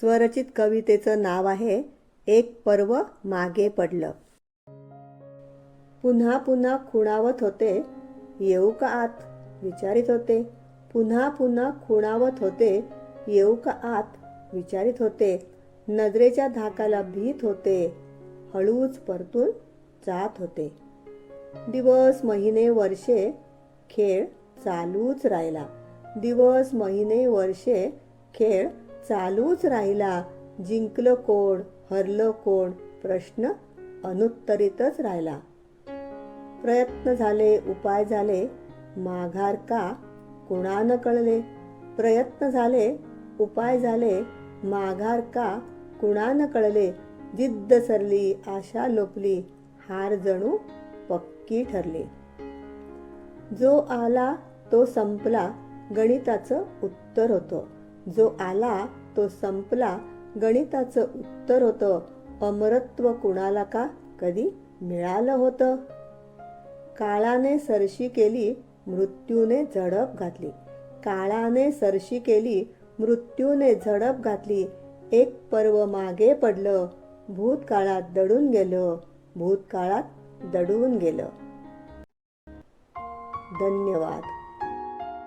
स्वरचित कवितेचं नाव आहे एक पर्व मागे पडलं. पुन्हा पुन्हा खुणावत होते येऊ का आत? विचारित होते. पुन्हा पुन्हा खुणावत होते येऊ का आत? विचारित होते. नजरेच्या धाकाला भीत होते हळूच परतून जात होते. दिवस महिने वर्षे खेळ चालूच राहिला. दिवस महिने वर्षे खेळ चालूच राहिला. जिंकलं कोण हरलं कोण? प्रश्न अनुत्तरितच राहिला. प्रयत्न झाले उपाय झाले माघार का? कुणानं कळले? प्रयत्न झाले उपाय झाले माघार का? कुणानं कळले? जिद्द सरली आशा लोपली हार जणू पक्की ठरली. जो आला तो संपला गणिताचं उत्तर होतं. जो आला तो संपला. गणिताचं उत्तर होतं अमरत्व कुणाला का कधी मिळालं होतं? काळाने सरशी केली मृत्यूने झडप घातली. काळाने सरशी केली मृत्यूने झडप घातली. एक पर्व मागे पडलं भूतकाळात दडून गेलं भूतकाळात दडून गेलं. धन्यवाद.